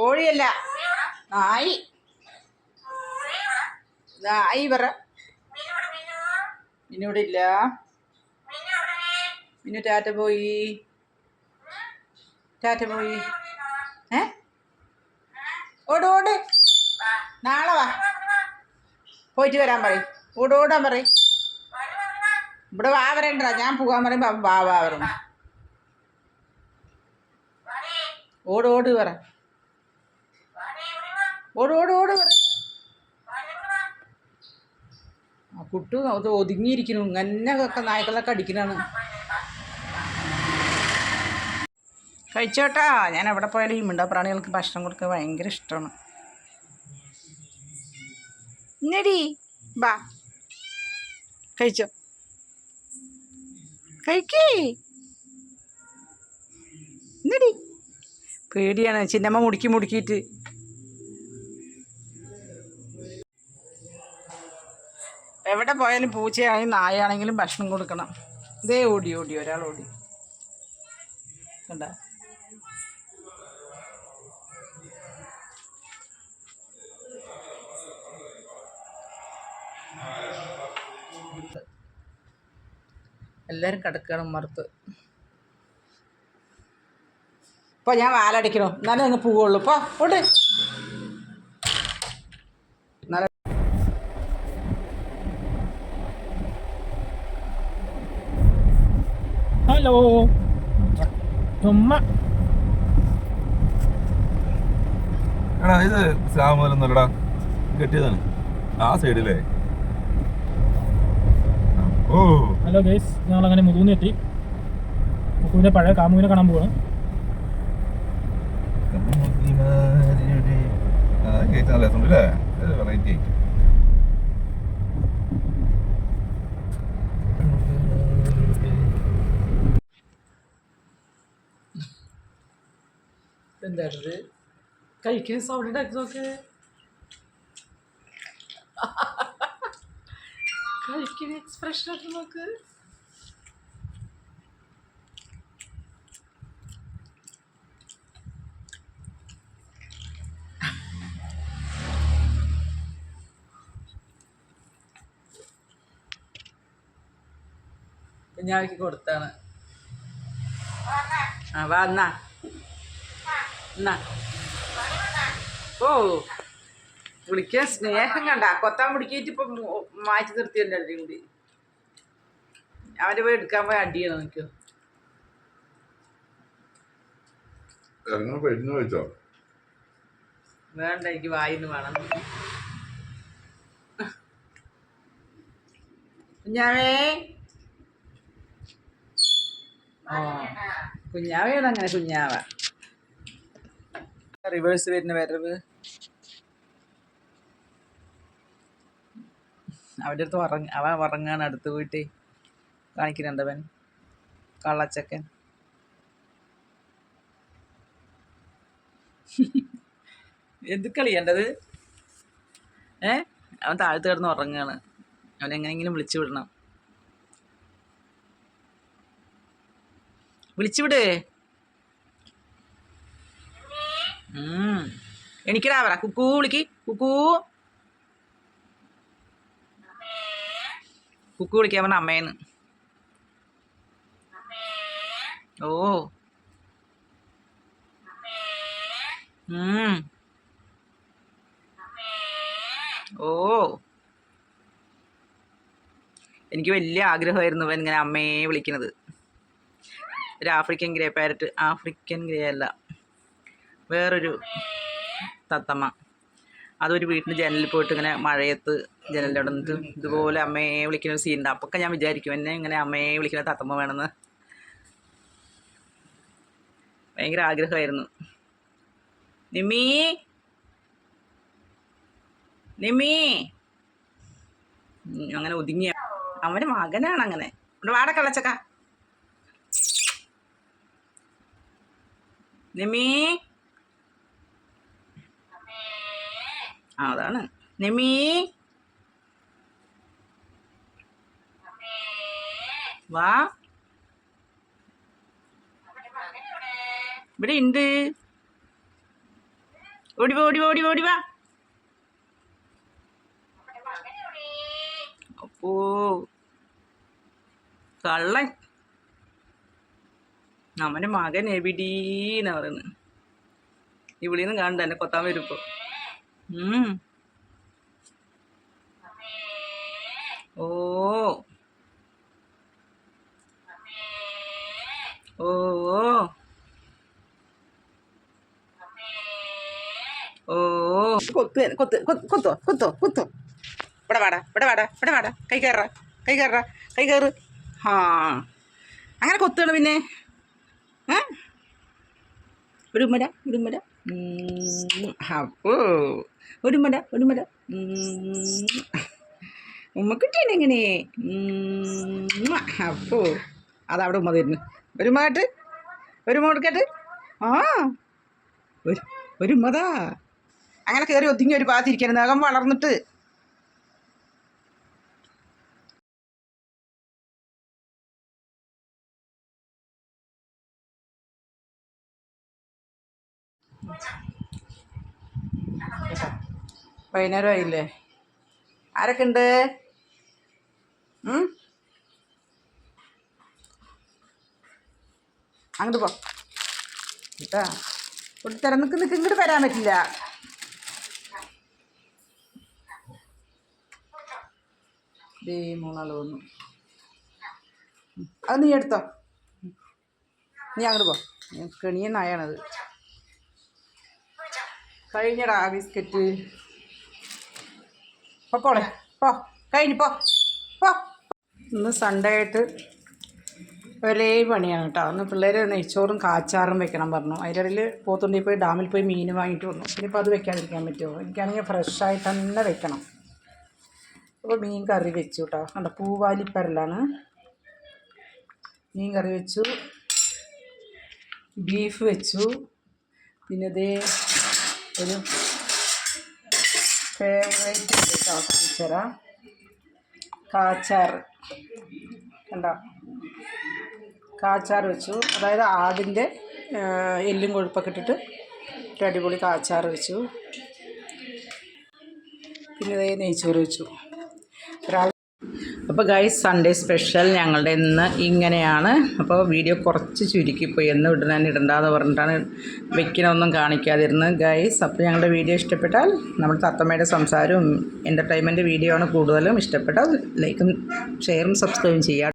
കോഴിയല്ല. നായി. നായി പറ. മിന്നിവിടെ ഇല്ല മിന്നു ടാറ്റ പോയി. ടാറ്റ പോയി. ഏ? ഓട് ഓട്. നാളെ വാ. പോയിട്ട് വരാൻ പറയും. ഓട് ഓടാൻ പറയും. ഇവിടെ വാ വരണ്ട ഞാൻ പോകാൻ പറയുമ്പോൾ വാ വാ വരണം ഓട് ഓട് പറ. ഓട് ഓട് ആ കുട്ടു അത് ഒതുങ്ങിയിരിക്കുന്നു. ഇങ്ങനെ നായ്ക്കളൊക്കെ അടിക്കണാണ് കഴിച്ചോട്ടാ. ഞാൻ എവിടെ പോയാലും ഈ മിണ്ടാപ്രാണികൾക്ക് ഭക്ഷണം കൊടുക്കാൻ ഭയങ്കര ഇഷ്ടമാണ്. ഇന്നടി. ബാ. കഴിച്ചോ. കഴിക്കേ. ഇന്നടി. പേടിയാണ്. ചിന്നമ്മ മുടുക്കി മുടുക്കിയിട്ട്. പോയാലും പൂച്ചയാണെങ്കിലും നായയാണെങ്കിലും ഭക്ഷണം കൊടുക്കണം. ഇതേ ഓടി ഓടി ഒരാൾ ഓടി. കണ്ട? എല്ലാവരും കിടക്കണം മറുത്ത്. ഇപ്പോൾ ഞാൻ വാലടിക്കണോ? എന്നാലും നിങ്ങൾ പോവുള്ളൂ. ഇപ്പോൾ ഓട് എന്നാലേ ഹലോ ചുമ്മാ. എടാ ഇത് സാമൂലൊന്നുമല്ലടാ കെട്ടിയതാണ്. ആ സൈഡിലേ. ഓ. ഹലോ ഗേസ് ഞങ്ങൾ അങ്ങനെ മുതൂന്ന് എത്തി. മുക്കുവിന്റെ പഴയ കാമുവിനെ കാണാൻ പോവാണ്. ആ കേട്ടാ എന്താണത് കഴിക്കുന്ന സൗണ്ട് ഉണ്ടാക്കി നോക്ക്. കഴിക്കുന്ന എക്സ്പ്രഷൻ ഒക്കെ നോക്ക്. ഞാൻ കൊടുത്താണ്. ആ വാ എന്നാ. ഓ വിളിക്കാൻ സ്നേഹം കണ്ട. കൊത്താൻ പിടിക്കിട്ട് ഇപ്പൊ മാറ്റി മാറ്റി നിർത്തിയല്ലേ എല്ലാവരും കൂടി? അവന്റെ പോയി എടുക്കാൻ പോയി അടി ചെയ്യണം വെച്ചോ വേണ്ട എനിക്ക് വായിന്ന് വേണം. കുഞ്ഞാവേ. ഓ കുഞ്ഞാവയാണ് അങ്ങനെ കുഞ്ഞാവ. റിവേഴ്സ് വരുന്ന വരവ് അവന്റെ അടുത്ത് ഉറങ്ങ അവൻ ഉറങ്ങാണ്. അടുത്ത് പോയിട്ട് കാണിക്കുന്നുണ്ടവൻ കള്ളച്ചക്കൻ. എന്ത് കളിയേണ്ടത് ഏ? അവൻ താഴ്ത്ത് കിടന്ന് ഉറങ്ങാണ്. അവൻ എങ്ങനെയെങ്കിലും വിളിച്ചു വിടണം. വിളിച്ചു വിട്. ഉം. എണിക്കടാ പറ. കുക്കൂ വിളിക്ക്. കുക്കൂ. കുക്കു വിളിക്കാൻ പറഞ്ഞ അമ്മേന്ന്. ഓ. ഓ. എനിക്ക് വലിയ ആഗ്രഹമായിരുന്നു ഇവൻ ഇങ്ങനെ അമ്മയെ വിളിക്കുന്നത് ഒരു African grey parrot African grey അല്ല. വേറൊരു തത്തമ്മ. അതൊരു വീട്ടിൽ ജനലിൽ പോയിട്ട് ഇങ്ങനെ മഴയത്ത് ജനലിന്റെ നിന്നിട്ട് ഇതുപോലെ അമ്മയെ വിളിക്കുന്ന ഒരു സീനുണ്ട് അപ്പൊക്കെ ഞാൻ വിചാരിക്കും എന്നെ ഇങ്ങനെ അമ്മയെ വിളിക്കുന്ന തത്തമ്മ വേണമെന്ന്. ഭയങ്കര ആഗ്രഹമായിരുന്നു. നിമീ നിമീ അങ്ങനെ ഒതുങ്ങിയ അവന്റെ മകനാണ് അങ്ങനെ. ഇവിടെ വാട നിമീ നിമ്മി ആ നിമ്മി വാ. ഇവിടെ ഉണ്ട് ഓടി വാ, ഓടി ഓടി ഓടി വാ. അപ്പോ കള്ളൻ. അവന്റെ മകൻ എവിടീന്നാ പറയുന്നത് ഇവിളിന്ന് കാണണ്ട എന്നെ കൊത്താൻ വരും ഇപ്പോൾ ഓ. ഓ ഓ. അങ്ങനെ കൊത്തുകയാണ് പിന്നെ. ഏ? ഒരു ഉമ്മര ഒരു ഉമ്മര അപ്പോ ഉമ്മക്കുട്ടിയാണ് എങ്ങനെ അപ്പോ അതവിടെ ഉമ്മ തരുന്നു. ഒരു മാട്ട് ഒരു ഉമ്മ ആ ഒരു ഒരു ഉമ്മതാ അങ്ങനെ കയറി ഒതുങ്ങി ഒരു ഭാഗത്തിരിക്കണം നേകം വളർന്നിട്ട്. വൈകുന്നേരം ആയില്ലേ? ആരൊക്കെ ഉണ്ട്? അങ്ങോട്ട് പോ. കേട്ടാ? കൊടുത്തരാൻ നിൽക്ക് നിൽക്ക് ഇങ്ങോട്ട് വരാൻ പറ്റില്ല. ദേ മൂന്നാൾ വന്നു. അത് നീ എടുത്തോ. നീ അങ്ങോട്ട് പോ. കെണിയ നായാണത്. കഴിഞ്ഞടാ ബിസ്ക്കറ്റ്. പൊക്കോളെ പോ. കഴിഞ്ഞു പോ. പോ. ഇന്ന് സൺഡേ ആയിട്ട് ഒരേ പണിയാണ് കേട്ടോ. അന്ന് പിള്ളേർ നെയ്ച്ചോറും കാച്ചാറും വെക്കണം പറഞ്ഞു. അതിലിടയിൽ പോത്തുണ്ടി പോയി ഡാമിൽ പോയി മീൻ വാങ്ങിയിട്ട് വന്നു. ഇനിയിപ്പോൾ അത് വെക്കാതിരിക്കാൻ പറ്റുമോ? എനിക്കാണെങ്കിൽ ഫ്രഷായിട്ട് തന്നെ വെക്കണം. അപ്പോൾ മീൻ കറി വെച്ചു കേട്ടോ. കണ്ടോ? പൂവാലിപ്പരലാണ്. മീൻ കറി വെച്ചു. ബീഫ് വെച്ചു. പിന്നെ ഇതേ ഒരു ഫേവറേറ്റ് കേട്ടോ കാച്ചാർ. കണ്ടോ? കാച്ചാർ വെച്ചു. അതായത് ആടിന്റെ എല്ലും കൊഴുപ്പൊക്കെ ഇട്ടിട്ട് ഒരു അടിപൊളി കാച്ചാർ വെച്ചു. പിന്നെ നെയ്ച്ചോറ് വെച്ചു. ഒരാൾ അപ്പോൾ ഗൈസ് സൺഡേ സ്പെഷ്യൽ ഞങ്ങളുടെ ഇന്ന് ഇങ്ങനെയാണ്. അപ്പോൾ വീഡിയോ കുറച്ച് ചുരുക്കിപ്പോയി. എന്ന് ഇടുന്നതിന് ഇടണ്ടെന്ന് പറഞ്ഞിട്ടാണ് വെക്കണമൊന്നും കാണിക്കാതിരുന്നത്. ഗൈസ് അപ്പോൾ ഞങ്ങളുടെ വീഡിയോ ഇഷ്ടപ്പെട്ടാൽ നമ്മൾ തത്തമ്മയുടെ സംസാരവും എന്റർടൈൻമെന്റ് വീഡിയോ ആണ് കൂടുതലും ഇഷ്ടപ്പെട്ടാൽ ലൈക്കും ഷെയറും സബ്സ്ക്രൈബും ചെയ്യുക